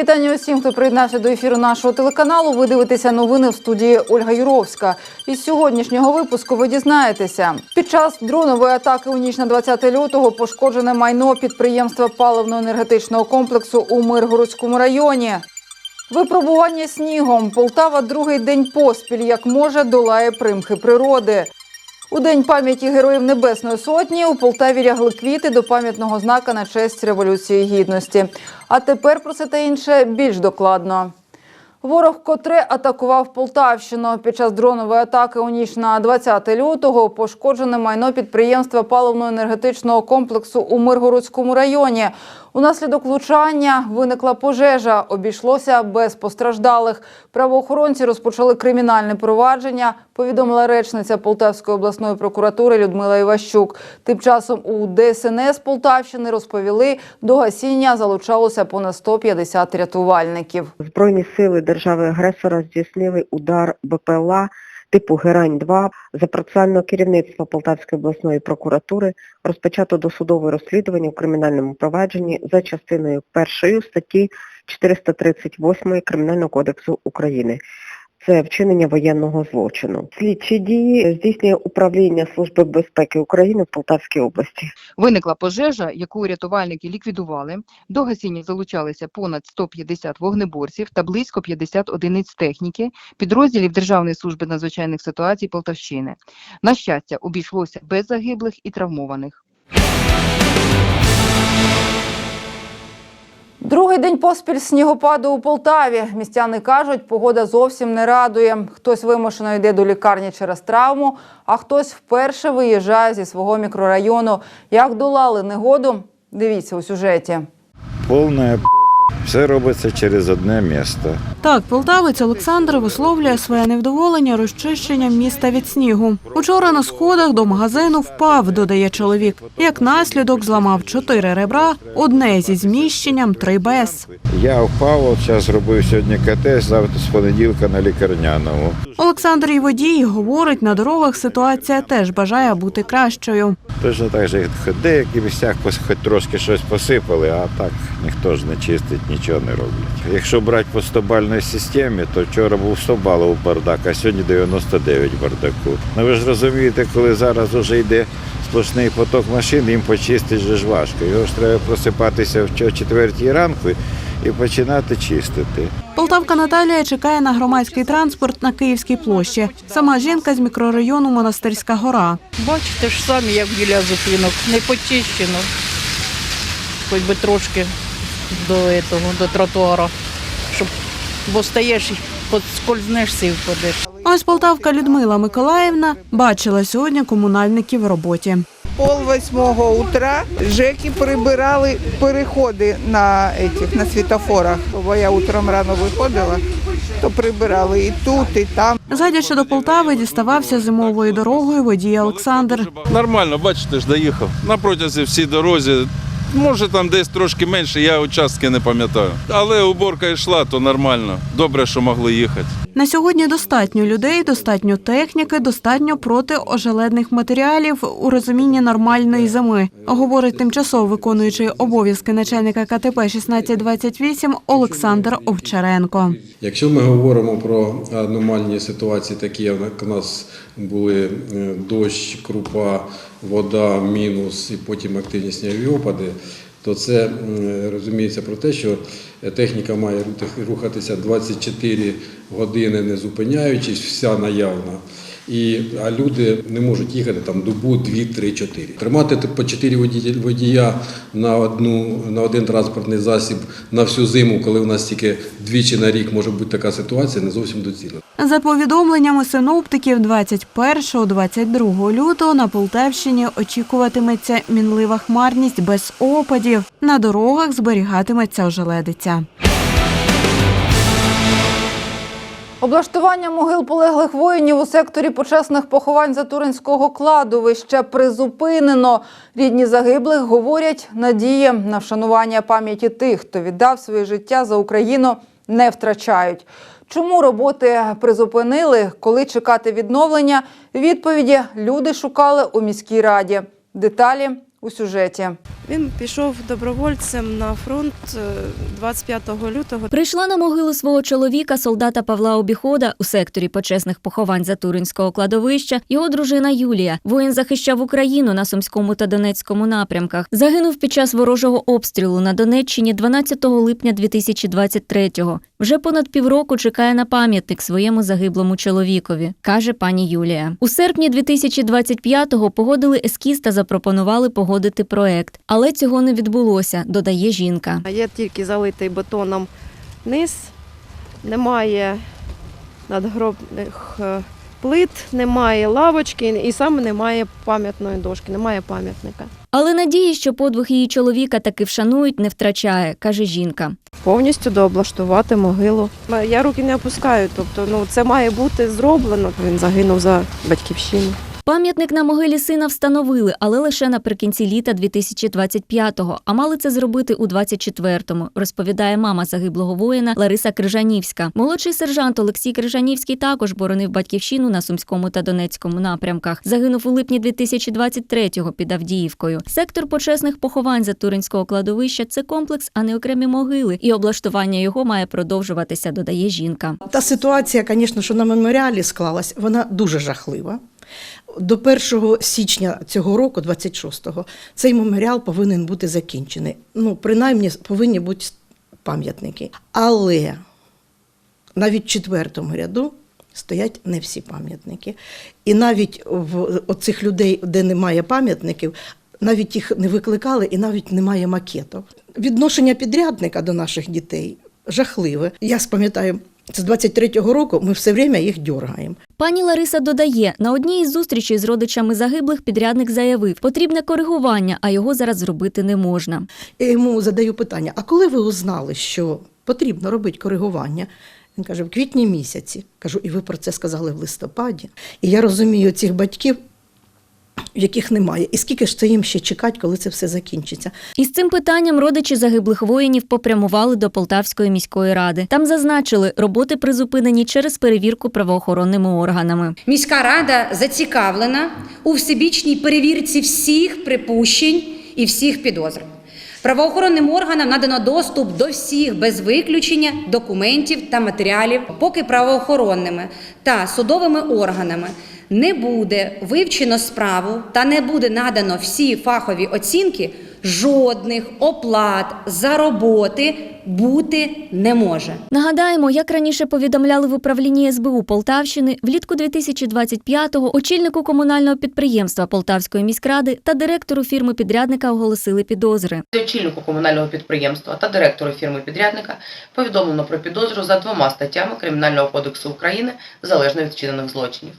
вітання усім, хто приєднався до ефіру нашого телеканалу. Ви дивитеся новини в студії Ольга Юровська. Із сьогоднішнього випуску ви дізнаєтеся. Під час дронової атаки у ніч на 20 лютого пошкоджене майно підприємства паливно-енергетичного комплексу у Миргородському районі. Випробування снігом. Полтава другий день поспіль, як може, долає примхи природи. У день пам'яті героїв Небесної Сотні у Полтаві лягли квіти до пам'ятного знака на честь Революції Гідності. А тепер про це та інше більш докладно. Ворог котре атакував Полтавщину. Під час дронової атаки у ніч на 20 лютого пошкоджене майно підприємства паливно-енергетичного комплексу у Миргородському районі. Унаслідок влучання виникла пожежа. Обійшлося без постраждалих. Правоохоронці розпочали кримінальне провадження. Повідомила речниця Полтавської обласної прокуратури Людмила Іващук. Тим часом у ДСНС Полтавщини розповіли, до гасіння залучалося понад 150 рятувальників. Збройні сили держави-агресора здійснили удар БПЛА типу Герань-2 за процесуального керівництва Полтавської обласної прокуратури розпочато досудове розслідування в кримінальному провадженні за частиною 1 статті 438 Кримінального кодексу України. Це вчинення воєнного злочину. Слідчі дії здійснює управління Служби безпеки України в Полтавській області. Виникла пожежа, яку рятувальники ліквідували. До гасіння залучалися понад 150 вогнеборців та близько 50 одиниць техніки підрозділів Державної служби надзвичайних ситуацій Полтавщини. На щастя, обійшлося без загиблих і травмованих. Другий день поспіль снігопаду у Полтаві. Містяни кажуть, погода зовсім не радує. Хтось вимушено йде до лікарні через травму, а хтось вперше виїжджає зі свого мікрорайону. Як долали негоду? Дивіться у сюжеті. Повна. Все робиться через одне місто. Так, полтавець Олександр висловлює своє невдоволення розчищенням міста від снігу. Учора на сходах до магазину впав, додає чоловік. Як наслідок зламав чотири ребра, одне зі зміщенням, три без. Я впав, зараз робив сьогодні КТ, завтра з понеділка на лікарняному. Олександр водій говорить, на дорогах ситуація теж бажає бути кращою. Точно так же, в деяких місцях хоч трошки щось посипали, а так ніхто ж не чистить, нічого не роблять. Якщо брати по 100-бальній системі, то вчора був 100 балів бардак, а сьогодні 99 бардаку. Ну ви ж розумієте, коли зараз вже йде сплошний поток машин, їм почистити ж важко. Його ж треба просипатися в четвертій ранку і починати чистити. Полтавка Наталія чекає на громадський транспорт на Київській площі. Сама жінка з мікрорайону Монастирська гора. Бачите ж самі, як біля зупинок, не почищено. Хоч би трошки до, этого, до тротуара, щоб, бо стаєш і подскользнешся і впадеш. Ось полтавка Людмила Миколаївна бачила сьогодні комунальників в роботі. Пол восьмого утра ЖЕКи прибирали переходи на, этих, на світофорах. Бо я утром рано виходила, то прибирали і тут, і там. Зайдячи до Полтави, діставався зимовою дорогою водій Олександр. Нормально, бачите ж, доїхав. На протязі всій дорозі. Може там десь трошки менше, я участки не пам'ятаю. Але уборка йшла, то нормально. Добре, що могли їхати. На сьогодні достатньо людей, достатньо техніки, достатньо протиожеледних матеріалів у розумінні нормальної зими, говорить тимчасово виконуючий обов'язки начальника КТП 1628 Олександр Овчаренко. Якщо ми говоримо про аномальні ситуації, такі як у нас були е, дощ, крупа, вода, мінус і потім активні снігові опади, то це розуміється про те, що техніка має рухати- рухатися 24 години не зупиняючись, вся наявна. І, а люди не можуть їхати там добу, дві, три, чотири. Тримати по чотири водія, на одну на один транспортний засіб на всю зиму, коли у нас тільки двічі на рік може бути така ситуація, не зовсім доцільно. За повідомленнями синоптиків, 21-22 лютого на Полтавщині очікуватиметься мінлива хмарність без опадів. На дорогах зберігатиметься ожеледиця. Облаштування могил полеглих воїнів у секторі почесних поховань Затуринського кладовища призупинено. Рідні загиблих говорять, надії на вшанування пам'яті тих, хто віддав своє життя за Україну, не втрачають. Чому роботи призупинили, коли чекати відновлення? Відповіді люди шукали у міській раді. Деталі у сюжеті. Він пішов добровольцем на фронт е, 25 лютого. Прийшла на могилу свого чоловіка, солдата Павла Обіхода у секторі почесних поховань Затуринського кладовища. Його дружина Юлія. Воїн захищав Україну на Сумському та Донецькому напрямках. Загинув під час ворожого обстрілу на Донеччині 12 липня 2023-го. Вже понад півроку чекає на пам'ятник своєму загиблому чоловікові, каже пані Юлія. У серпні 2025-го погодили ескіз та запропонували погодити проект, але цього не відбулося, додає жінка. Є тільки залитий бетоном низ, немає надгробних е, плит, немає лавочки і саме немає пам'ятної дошки, немає пам'ятника. Але надії, що подвиг її чоловіка таки вшанують, не втрачає, каже жінка. Повністю дооблаштувати могилу. Я руки не опускаю, тобто ну це має бути зроблено. Він загинув за батьківщину. Пам'ятник на могилі сина встановили, але лише наприкінці літа 2025-го, а мали це зробити у 24-му, розповідає мама загиблого воїна Лариса Крижанівська. Молодший сержант Олексій Крижанівський також боронив батьківщину на Сумському та Донецькому напрямках. Загинув у липні 2023-го під Авдіївкою. Сектор почесних поховань Затуринського кладовища це комплекс, а не окремі могили, і облаштування його має продовжуватися, додає жінка. Та ситуація, звісно, що на меморіалі склалась, вона дуже жахлива. До 1 січня цього року, 26-го, цей меморіал повинен бути закінчений. Ну, принаймні, повинні бути пам'ятники. Але навіть в четвертому ряду стоять не всі пам'ятники. І навіть в оцих людей, де немає пам'ятників, навіть їх не викликали, і навіть немає макетів. Відношення підрядника до наших дітей жахливе. Я спам'ятаю, з 23-го року ми все время їх дергаємо. Пані Лариса додає, на одній із зустрічей з родичами загиблих підрядник заявив, потрібне коригування, а його зараз зробити не можна. Я йому задаю питання: а коли ви узнали, що потрібно робити коригування? Він каже, в квітні місяці. Кажу, і ви про це сказали в листопаді. І я розумію цих батьків, яких немає. І скільки ж це їм ще чекати, коли це все закінчиться? Із цим питанням родичі загиблих воїнів попрямували до Полтавської міської ради. Там зазначили, роботи призупинені через перевірку правоохоронними органами. Міська рада зацікавлена у всебічній перевірці всіх припущень і всіх підозр. Правоохоронним органам надано доступ до всіх без виключення документів та матеріалів, поки правоохоронними та судовими органами не буде вивчено справу та не буде надано всі фахові оцінки, жодних оплат за роботи бути не може. Нагадаємо, як раніше повідомляли в управлінні СБУ Полтавщини, влітку 2025-го очільнику комунального підприємства Полтавської міськради та директору фірми підрядника оголосили підозри. Очільнику комунального підприємства та директору фірми-підрядника повідомлено про підозру за двома статтями Кримінального кодексу України залежно від вчинених злочинів.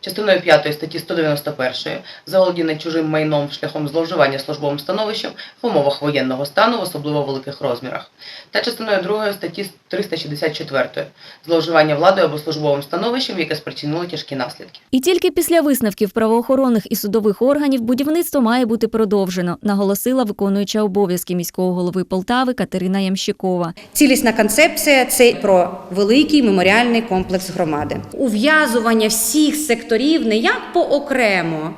Частиною 5 статті 191 заволодіння чужим майном шляхом зловживання службовим становищем в умовах воєнного стану в особливо великих розмірах, та частиною 2 статті 364 зловживання владою або службовим становищем, яке спричинило тяжкі наслідки. І тільки після висновків правоохоронних і судових органів будівництво має бути продовжено, наголосила виконуюча обов'язки міського голови Полтави Катерина Ямщикова. Цілісна концепція це про великий меморіальний комплекс громади. Ув'язування всіх секторів не як поокремо,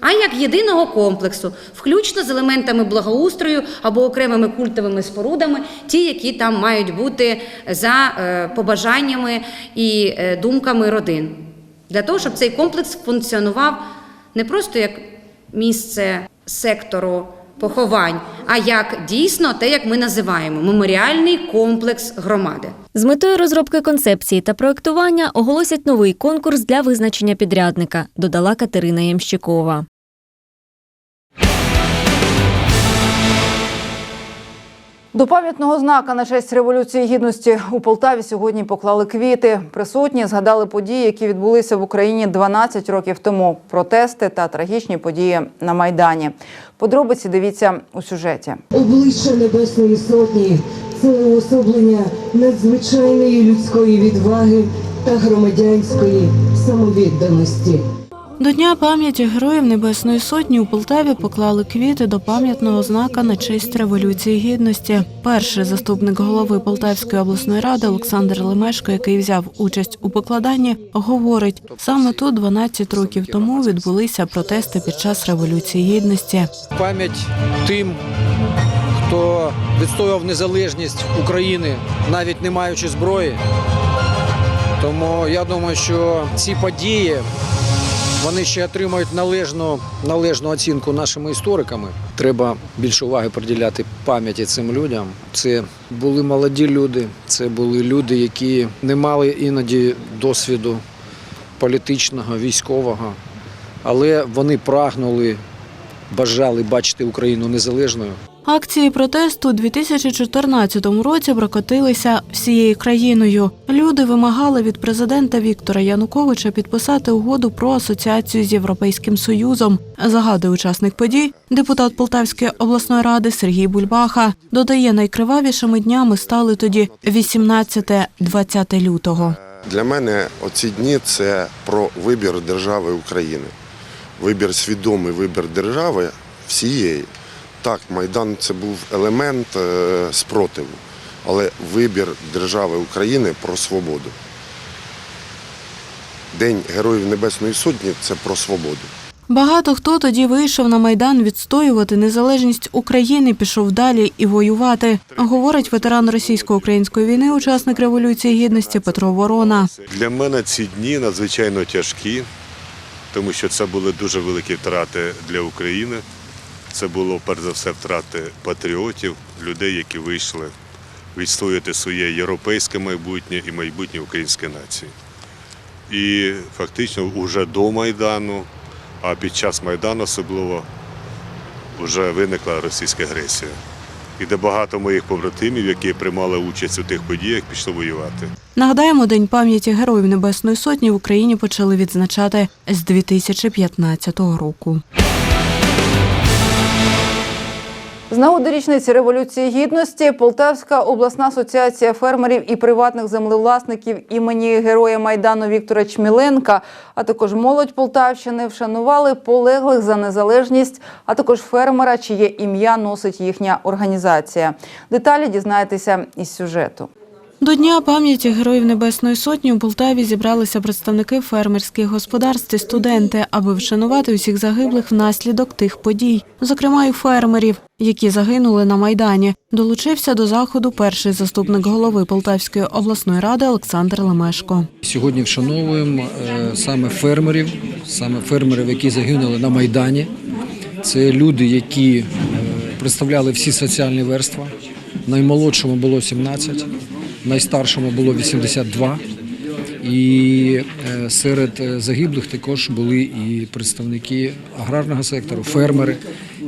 а як єдиного комплексу, включно з елементами благоустрою або окремими культовими спорудами, ті, які там мають бути за е, побажаннями і е, думками родин, для того, щоб цей комплекс функціонував не просто як місце сектору поховань, а як дійсно те, як ми називаємо меморіальний комплекс громади. З метою розробки концепції та проектування оголосять новий конкурс для визначення підрядника, додала Катерина Ямщикова. До пам'ятного знака на честь революції гідності у Полтаві сьогодні поклали квіти. Присутні згадали події, які відбулися в Україні 12 років тому. Протести та трагічні події на майдані. Подробиці дивіться у сюжеті. Обличчя Небесної Сотні це уособлення надзвичайної людської відваги та громадянської самовідданості. До Дня пам'яті Героїв Небесної Сотні у Полтаві поклали квіти до пам'ятного знака на честь Революції Гідності. Перший заступник голови Полтавської обласної ради Олександр Лемешко, який взяв участь у покладанні, говорить, саме тут 12 років тому відбулися протести під час Революції Гідності. пам'ять тим, хто відстоював незалежність України, навіть не маючи зброї. Тому я думаю, що ці події вони ще отримають належну, належну оцінку нашими істориками. Треба більше уваги приділяти пам'яті цим людям. Це були молоді люди, це були люди, які не мали іноді досвіду політичного, військового, але вони прагнули, бажали бачити Україну незалежною. Акції протесту у 2014 році прокотилися всією країною. Люди вимагали від президента Віктора Януковича підписати угоду про асоціацію з Європейським Союзом. Загадує учасник подій депутат Полтавської обласної ради Сергій Бульбаха. Додає, найкривавішими днями стали тоді 18-20 лютого. Для мене оці дні це про вибір держави України. Вибір свідомий вибір держави всієї. Так, Майдан це був елемент е, спротиву, але вибір держави України про свободу. День Героїв Небесної Сотні це про свободу. Багато хто тоді вийшов на майдан відстоювати незалежність України, пішов далі і воювати. Говорить ветеран російсько-української війни, учасник революції гідності Петро Ворона. Для мене ці дні надзвичайно тяжкі, тому що це були дуже великі втрати для України. Це було перш за все втрати патріотів, людей, які вийшли відстояти своє європейське майбутнє і майбутнє української нації. І фактично вже до Майдану, а під час Майдану особливо вже виникла російська агресія. І де багато моїх побратимів, які приймали участь у тих подіях, пішли воювати. Нагадаємо, День пам'яті Героїв Небесної Сотні в Україні почали відзначати з 2015 року. З нагоди річниці революції гідності Полтавська обласна асоціація фермерів і приватних землевласників імені героя майдану Віктора Чміленка, а також молодь Полтавщини вшанували полеглих за незалежність, а також фермера, чиє ім'я носить їхня організація. Деталі дізнаєтеся із сюжету. До Дня пам'яті Героїв Небесної Сотні у Полтаві зібралися представники фермерських господарств і студенти, аби вшанувати усіх загиблих внаслідок тих подій, зокрема і фермерів, які загинули на Майдані. Долучився до заходу перший заступник голови Полтавської обласної ради Олександр Лемешко. Сьогодні вшановуємо е, саме фермерів, саме фермерів, які загинули на Майдані. Це люди, які е, представляли всі соціальні верства. Наймолодшому було 17, найстаршому було 82. І е, серед е, загиблих також були і представники аграрного сектору, фермери.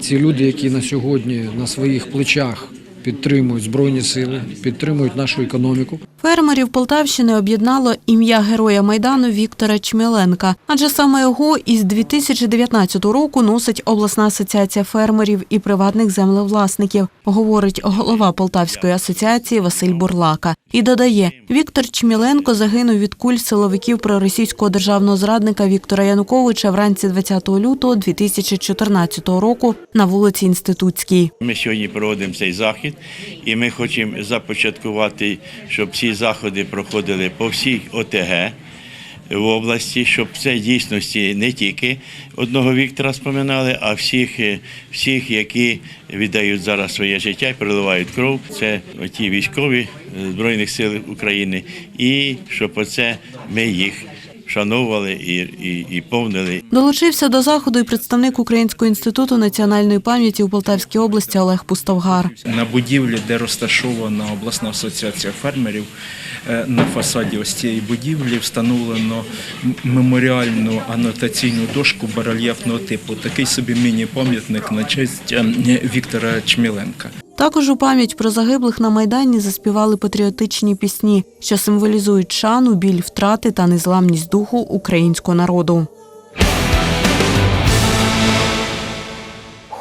Ці люди, які на сьогодні на своїх плечах підтримують збройні сили, підтримують нашу економіку. Фермерів Полтавщини об'єднало ім'я героя майдану Віктора Чміленка, адже саме його із 2019 року носить обласна асоціація фермерів і приватних землевласників, говорить голова Полтавської асоціації Василь Бурлака. І додає, Віктор Чміленко загинув від куль силовиків проросійського державного зрадника Віктора Януковича вранці 20 лютого 2014 року на вулиці Інститутській. Ми сьогодні проводимо цей захід, і ми хочемо започаткувати, щоб ці заходи проходили по всій ОТГ в області, щоб це дійсності не тільки одного Віктора споминали, а всіх, е, всіх, які віддають зараз своє життя і проливають кров. Це ті військові е, Збройних сил України, і щоб оце ми їх вшановували і, і, і повнили. Долучився до заходу і представник Українського інституту національної пам'яті у Полтавській області Олег Пустовгар. На будівлі, де розташована обласна асоціація фермерів, на фасаді ось цієї будівлі встановлено меморіальну анотаційну дошку барельєфного типу, такий собі міні-пам'ятник на честь е, Віктора Чміленка. Також у пам'ять про загиблих на майдані заспівали патріотичні пісні, що символізують шану, біль втрати та незламність духу українського народу.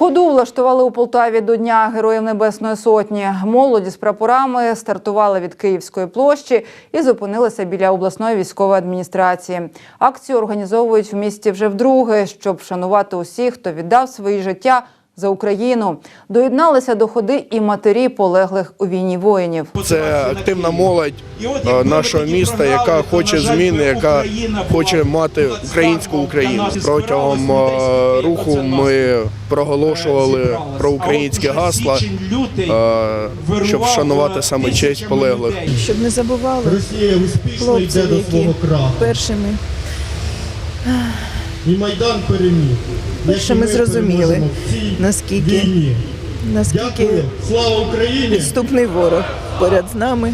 Ходу влаштували у Полтаві до Дня Героїв Небесної Сотні. Молоді з прапорами стартували від Київської площі і зупинилися біля обласної військової адміністрації. Акцію організовують в місті вже вдруге, щоб вшанувати усіх, хто віддав свої життя за Україну. Доєдналися до ходи і матері полеглих у війні воїнів. Це активна молодь е, нашого міста, яка хоче зміни, яка хоче мати українську Україну. Протягом е, руху ми проголошували про українські гасла, е, щоб вшанувати саме честь полеглих. щоб не забували хлопців, які першими І Майдан переміг. Першими зрозуміли, наскільки, наскільки підступний ворог поряд з нами,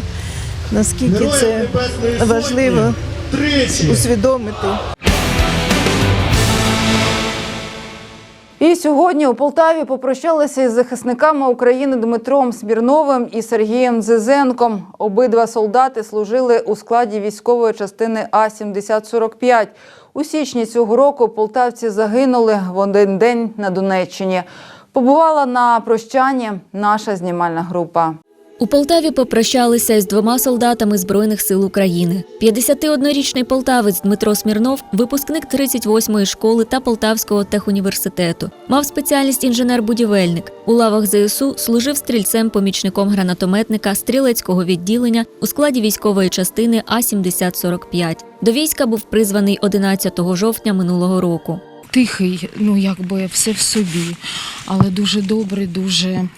наскільки це важливо усвідомити. І сьогодні у Полтаві попрощалися із захисниками України Дмитром Смірновим і Сергієм Зизенком. Обидва солдати служили у складі військової частини А 7045 У січні цього року полтавці загинули в один день на Донеччині. Побувала на прощанні наша знімальна група. У Полтаві попрощалися із двома солдатами Збройних сил України. 51-річний полтавець Дмитро Смірнов, випускник 38-ї школи та Полтавського техуніверситету. Мав спеціальність інженер-будівельник. У лавах ЗСУ служив стрільцем-помічником гранатометника стрілецького відділення у складі військової частини А-7045. До війська був призваний 11 жовтня минулого року. Тихий, ну якби все в собі, але дуже добрий, дуже е,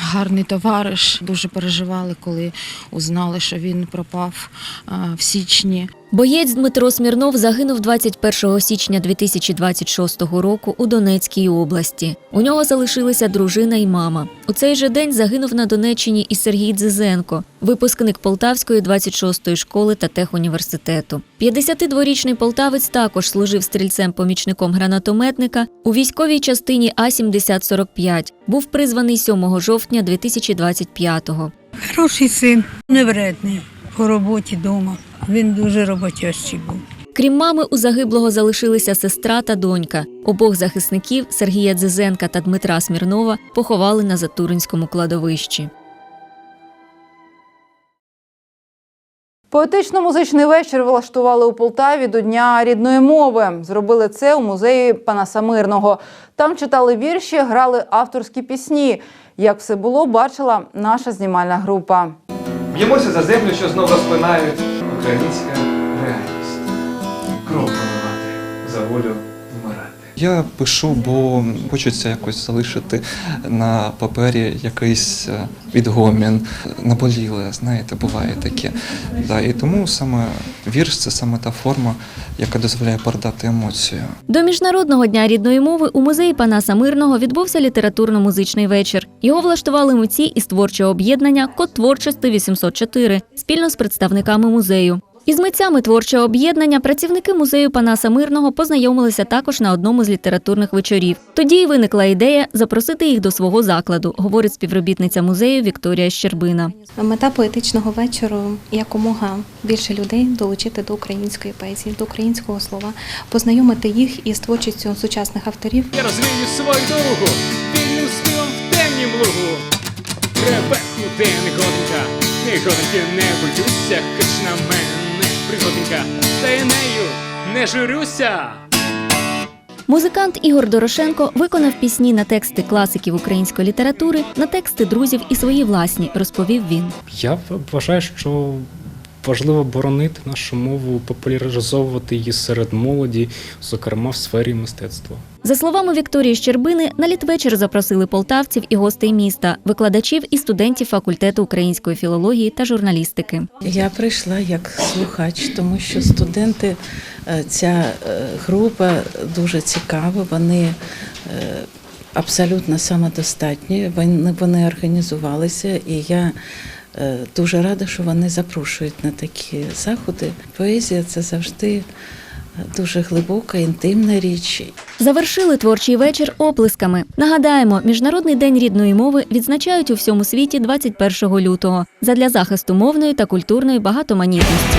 гарний товариш. Дуже переживали, коли узнали, що він пропав е, в січні. Боєць Дмитро Смірнов загинув 21 січня 2026 року у Донецькій області. У нього залишилися дружина і мама. У цей же день загинув на Донеччині і Сергій Дзизенко, випускник Полтавської 26-ї школи та техуніверситету. 52-річний полтавець також служив стрільцем-помічником гранатометника у військовій частині А-7045. Був призваний 7 жовтня 2025-го. Хороший син, невредний, по роботі вдома. Він дуже роботящий був. Крім мами, у загиблого залишилися сестра та донька. Обох захисників Сергія Дзизенка та Дмитра Смірнова поховали на Затуринському кладовищі. Поетично-музичний вечір влаштували у Полтаві до Дня рідної мови. Зробили це у музеї Панаса Мирного. Там читали вірші, грали авторські пісні. Як все було, бачила наша знімальна група. Б'ємося за землю, що знов розпинають. Українська реальність. Кров проливати, за волю вмирати. Я пишу, бо хочеться якось залишити на папері якийсь е, відгомін. Наболіле, знаєте, буває таке. Да, і тому саме вірш це саме та форма, яка дозволяє передати емоцію. До міжнародного дня рідної мови у музеї Панаса Мирного відбувся літературно-музичний вечір. Його влаштували митці із творчого об'єднання Код творчості 804 спільно з представниками музею. Із митцями творчого об'єднання працівники музею Панаса Мирного познайомилися також на одному з літературних вечорів. Тоді й виникла ідея запросити їх до свого закладу, говорить співробітниця музею Вікторія Щербина. Мета поетичного вечору якомога більше людей долучити до української поезії, до українського слова, познайомити їх із творчістю сучасних авторів. Я розвію свою дорогу, вільним стилом в темнім лугу. Припехнути негодника, негодники не боюся, хоч на мене пригодника, та я нею не журюся. Музикант Ігор Дорошенко виконав пісні на тексти класиків української літератури, на тексти друзів і свої власні, розповів він. Я вважаю, що важливо боронити нашу мову, популяризовувати її серед молоді, зокрема в сфері мистецтва. За словами Вікторії Щербини, на літвечір запросили полтавців і гостей міста, викладачів і студентів факультету української філології та журналістики. Я прийшла як слухач, тому що студенти, е, ця е, група дуже цікава, вони е, абсолютно самодостатні, вони, організувалися, і я дуже рада, що вони запрошують на такі заходи. Поезія це завжди дуже глибока, інтимна річ. Завершили творчий вечір оплесками. Нагадаємо, міжнародний день рідної мови відзначають у всьому світі 21 лютого задля захисту мовної та культурної багатоманітності.